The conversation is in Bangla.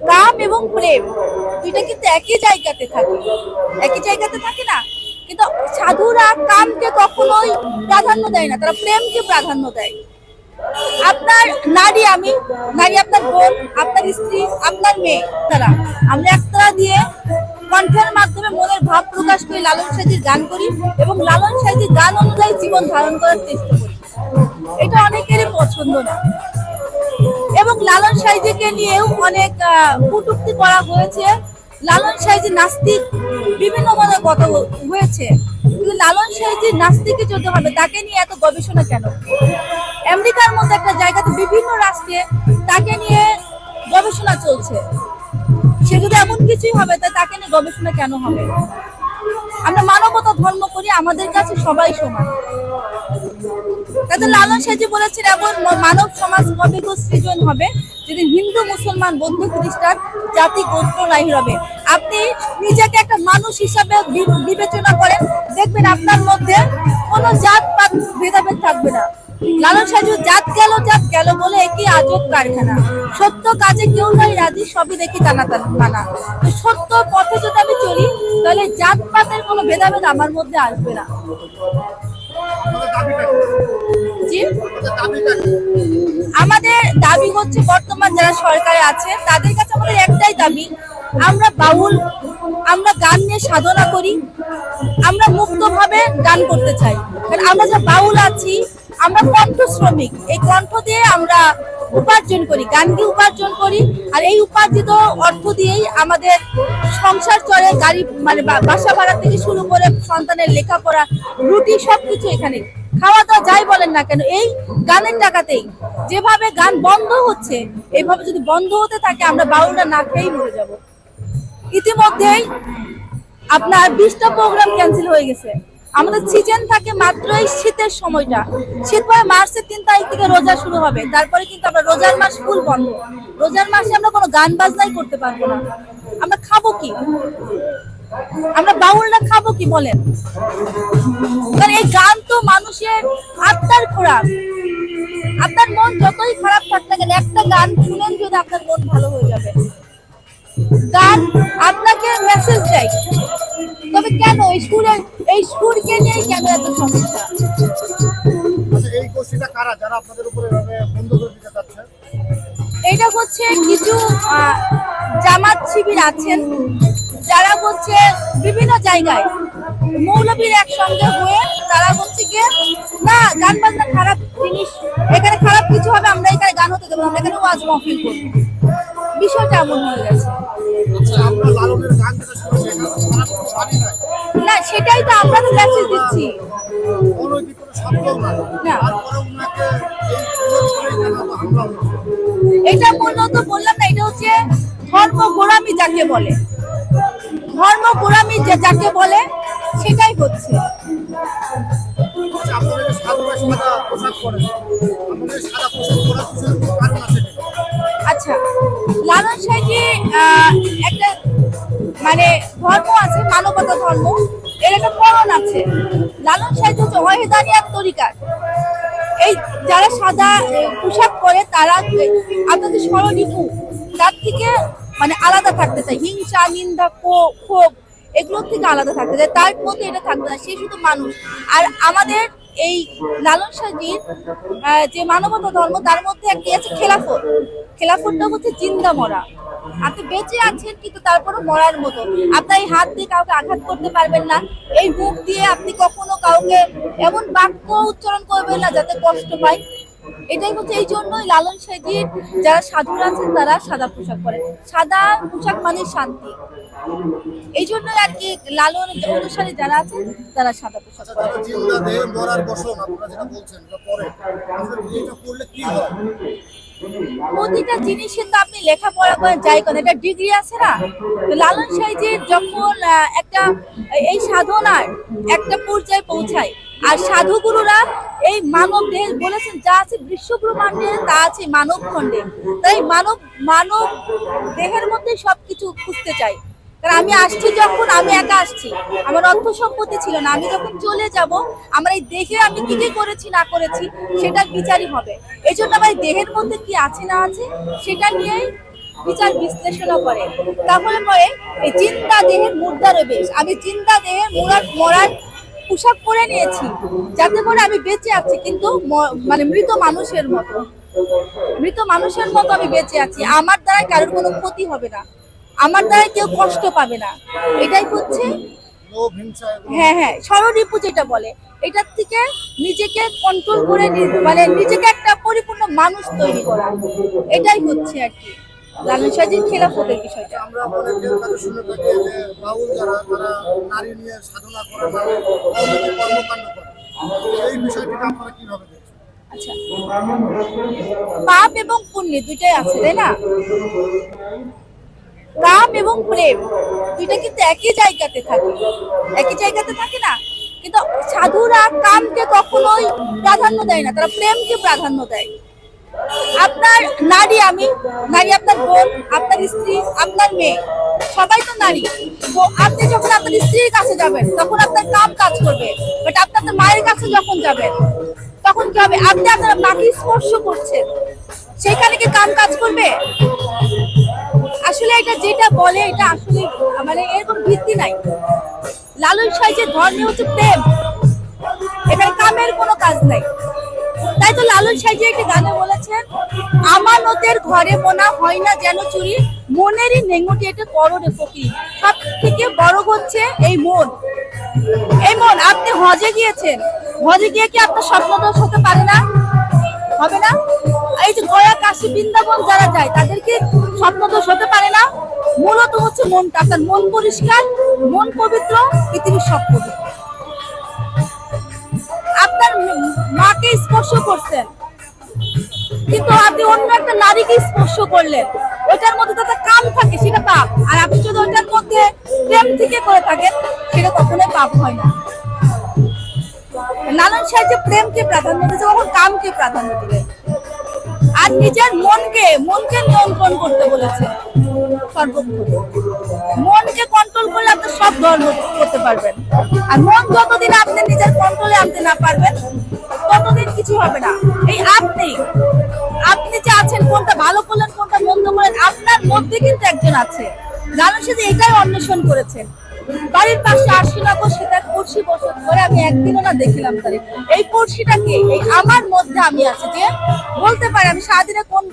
কাম এবং প্রেম, দুইটা কিন্তু একই জায়গাতে থাকে। একই জায়গাতে থাকে না? কিন্তু সাধুরা কামকে কখনোই প্রাধান্য দেয় না, তারা প্রেমকে প্রাধান্য দেয়। আপনার নারী আমি, নারী আপনার বোন, আপনার স্ত্রী, আপনার মেয়ে, তারা। আমরা একতারা দিয়ে কণ্ঠের মাধ্যমে মনের ভাব প্রকাশ করি লালন সাহিত্যের গান করি এবং লালন সাহিত্যের গান অনুযায়ী জীবন ধারণ করার চেষ্টা করি। এটা অনেকেরই পছন্দ না। এবং লালন সাইজিকে নিয়েও অনেক কটূক্তি করা হয়েছে। লালন সাইজি নাস্তিক বিভিন্ন মনে কথা হয়েছে। কিন্তু লালন সাইজি নাস্তিকে যদি হবে, তাকে নিয়ে এত গবেষণা কেন? আমেরিকার মতো একটা জায়গাতে বিভিন্ন রাষ্ট্রে তাকে নিয়ে গবেষণা চলছে। সে যদি এমন কিছুই হবে, তা তাকে নিয়ে গবেষণা কেন হবে? আমরা মানবতা ধর্ম করি, আমাদের কাছে সবাই সমান। তাতে লালন সাজি বলেছেন এমন মানব সমাজ কবে সৃজন হবে? যদি হিন্দু, মুসলমান, বৌদ্ধ, খ্রিস্টান জাতি গোত্র নাই হবে। আপনি নিজেকে একটা মানুষ হিসাবে বিবেচনা করেন, দেখবেন আপনার মধ্যে কোনো জাত পাত ভেদাভেদ থাকবে না। লালন সাজু জাত গেল জাত গেল বলে একই আজব কারখানা। সত্য কাজে কেউ নয় রাজি, সবই দেখি টানা টানা। তো সত্য পথে যদি আমি চলি, তাহলে জাত পাতের কোনো ভেদাভেদ আমার মধ্যে আসবে না। আমাদের দাবি হচ্ছে বর্তমান যারা সরকারে আছে তাদের কাছে আমাদের একটাই দাবি আমরা বাউল আমরা গান নিয়ে সাধনা করি আমরা মুক্তভাবে গান করতে চাই। কারণ আমরা যা বাউল আছি আমরা কণ্ঠ শ্রমিক। এই কণ্ঠ দিয়ে আমরা উপার্জন করি, গান দিয়ে উপার্জন করি। আর এই উপার্জিত অর্থ দিয়েই আমাদের সংসার চলে, গাড়ি মানে বাসা ভাড়া থেকে শুরু করে সন্তানের লেখাপড়া, রুটি সবকিছু এখানে। খাওয়া দাওয়া যাই বলেন না কেন, এই গানের টাকাতেই যেভাবে গান বন্ধ হচ্ছে এইভাবে যদি বন্ধ হতে থাকে, আমরা বাউলরা না খেয়েই মরে যাব। ইতিমধ্যেই আপনার বিশটা প্রোগ্রাম ক্যান্সেল হয়ে গেছে। আমাদের সিজন থাকে মাত্র এই শীতের সময়টা। শীত পরে মার্চের তিন তারিখ থেকে রোজা শুরু হবে। তারপরে কিন্তু আমরা রোজার মাস ফুল বন্ধ। রোজার মাসে আমরা কোনো গান বাজনাই করতে পারব না। আমরা খাব কি? আমরা বাউলরা খাব কি বলেন? কারণ এই গান তো মানুষের আত্মার খোরাক। আপনার মন যতই খারাপ থাক না কেন, একটা গান শুনেন যদি আপনার মন ভালো হয়ে যাবে। গান আপনাকে মেসেজ দেয়। তবে কেন এই সুরের এই সুরকে নিয়ে কেন এত সমস্যা? আচ্ছা, এই গোষ্ঠীটা কারা? যারা আপনাদের উপরে বন্ধ করে দিতে চাচ্ছে? এটা হচ্ছে কিছু জামাত শিবির আছেন। যারা হচ্ছে বিভিন্ন জায়গায় মৌলবীর একসঙ্গে হয়ে তারা হচ্ছে গিয়ে না গান বাজনা খারাপ জিনিস এখানে খারাপ কিছু হবে আমরা এখানে গান হতে দেবো আমরা এখানে ওয়াজ মহফিল করব। বিষয়টা এমন হয়ে গেছে। না, সেটাই তো আমরা তো মেসেজ দিচ্ছি। অনৈতিক কোনো শব্দও নয় না। তারপরে উনাকে এই সুযোগ করেই কেন এত হামলা হচ্ছে এটা বললাম না, এটা হচ্ছে ধর্ম গোড়ামি যাকে বলে। ধর্ম গোড়ামি যাকে বলে, সেটাই হচ্ছে। আচ্ছা আপনাদের লালন সাইজি একটা মানে ধর্ম আছে, মানবতা ধর্ম? এর একটা করণ আছে। লালন সাইজি হচ্ছে ওয়াহেদানিয়াত তরিকার। এই যারা সাদা পোশাক পরে তারা আপনাদের স্মরণীপু তার থেকে মানে আলাদা থাকতে চায়। হিংসা নিন্দা ক্ষো- ক্ষোভ এগুলোর থেকে আলাদা থাকতে চায়। তার মধ্যে এটা থাকবে না। সে শুধু মানুষ। আর আমাদের এই লালন আহ, যে মানবতা ধর্ম তার মধ্যে একটি আছে? খেলাফত। খেলাফতটা হচ্ছে জিন্দা মরা। আপনি বেঁচে আছেন কিন্তু তারপরে মরার মতো। আপনার এই হাত দিয়ে কাউকে আঘাত করতে পারবেন না। এই মুখ দিয়ে আপনি কখনো কাউকে এমন বাক্য উচ্চারণ করবেন না যাতে কষ্ট পায়। এটাই হচ্ছে এই জন্যই লালন সাইজির যারা সাধুরা আছেন তারা সাদা পোশাক পরে সাদা পোশাক মানে শান্তি। এই জন্যই আর কি লালন অনুসারী যারা আছেন তারা সাদা পোশাক আচ্ছা পরে যারা জিন্দা দেহে মরার বসন আপনারা যেটা বলছেন এটা পরে এটা করলে কি হয়? প্রতিটা জিনিসের তো আপনি লেখাপড়া করেন, যাই করেন এটা ডিগ্রি আছে না? তো লালন সাইজির যখন একটা, এই সাধনার একটা পর্যায়ে পৌঁছায়, আর সাধুগুরুরা এই মানব দেহ বলেছেন, যা আছে বিশ্ব ব্রহ্মাণ্ডে তা আছে মানব খণ্ডে তাই মানব মানব দেহের মধ্যে সবকিছু খুঁজতে চাই কারণ আমি আসছি যখন আমি একা আসছি। আমার অর্থ সম্পত্তি ছিল না। আমি যখন চলে যাব, আমার এই দেহে আমি কি কি করেছি, না করেছি, সেটার বিচারই হবে। এই জন্য আমার দেহের মধ্যে কি আছে, না আছে, সেটা নিয়েই বিচার বিশ্লেষণও করে। তাহলে পরে এই চিন্তা দেহের মুদ্রার বেশ। আমি চিন্তা দেহের মুরার, মরার পোশাক পরে নিয়েছি, যাতে করে আমি বেঁচে আছি, কিন্তু মানে মৃত মানুষের মতো। মৃত মানুষের মতো আমি বেঁচে আছি। আমার দ্বারা কারোর কোনো ক্ষতি হবে না। আমার দ্বারা কেউ কষ্ট পাবে না। এটাই হচ্ছে হ্যাঁ হ্যাঁ স্বররিপু যেটা বলে এটার থেকে নিজেকে কন্ট্রোল করে মানে নিজেকে একটা পরিপূর্ণ মানুষ তৈরি করা। এটাই হচ্ছে আর কি। লালন সাজির খেলাফতের বিষয়টা। আমরা অনেকের কাছে শুনে থাকি যে বাউল যারা তারা নারী নিয়ে সাধনা করে বা অনৈতিক কর্মকাণ্ড করে। এই বিষয়টিকে আপনারা কীভাবে আচ্ছা। পাপ এবং পুণ্য দুইটাই আছে তাই না? কাম এবং প্রেম। দুইটা কিন্তু একই জায়গাতে থাকে। একই জায়গাতে থাকে না? কিন্তু সাধুরা কামকে কখনোই প্রাধান্য দেয় না। তারা প্রেমকে প্রাধান্য দেয়। আপনার নারী আমি, নারী আপনার বোন, আপনার স্ত্রী, আপনার মেয়ে, সবাই তো নারী। তো আপনি যখন আপনার স্ত্রীর কাছে যাবেন, তখন আপনার কাম কাজ করবে। বাট আপনি আপনার মায়ের কাছে যখন যাবেন, তখন কি হবে? আপনি আপনার মাকে স্পর্শ করছেন। সেখানে কি কাম কাজ করবে? আসলে এটা যেটা বলে, এটা আসলে মানে এরকম ভিত্তি নাই। লালন সাইজের ধর্মে হচ্ছে প্রেম, এখানে কামের কোনো কাজ নাই। তাই তো লালন সাইজি একটি গানে বলেছেন, আমানতের ঘরে মোনা হয় না যেন চুরি, মনেরই নেঙ্গুটি এটা করো রে ফকির। সব থেকে বড় হচ্ছে এই মন। এই মন, আপনি হজে গিয়েছেন, হজে গিয়ে কি আপনার স্বপ্নদোষ হতে পারে না? হবে না? এই যে গয়া, কাশী, বৃন্দাবন যারা যায়, তাদেরকে স্বপ্নদোষ হতে পারে মূলত হচ্ছে মনটা আপনার মন পরিষ্কার, মন পবিত্র পৃথিবীর সব পবিত্র। আপনার মাকে স্পর্শ করছেন, কিন্তু আপনি অন্য একটা নারীকে স্পর্শ করলেন। ওটার মধ্যে তাতে কাম থাকে, সেটা পাপ। আর আপনি যদি ওটার মধ্যে প্রেম থেকে করে থাকেন, সেটা কখনোই পাপ হয় না। লালন সাহেব যে প্রেমকে প্রাধান্য দিয়েছে কখন কামকে প্রাধান্য দিলেন। আর নিজের মনকে মনকে নিয়ন্ত্রণ করতে বলেছে মনকে কন্ট্রোল করলে আপনি সব ধর্ম করতে পারবেন। আর মন যতদিন আপনি নিজের কন্ট্রোলে আনতে না পারবেন, ততদিন কিছু হবে না। এই আপনি আপনি যে আছেন, কোনটা ভালো করলেন, কোনটা মন্দ করলেন, আপনার মধ্যে কিন্তু একজন আছে। লালন সাহেব এটাই অন্বেষণ করেছেন। বাড়ির পাশে আশিনগর সেটা পড়শি বসত করে আমি একদিনও না দেখিলাম তারে। এই পড়শিটা কে এই আমার মধ্যে আমি আছি যে বলতে পারি আমি সারাদিনে কোন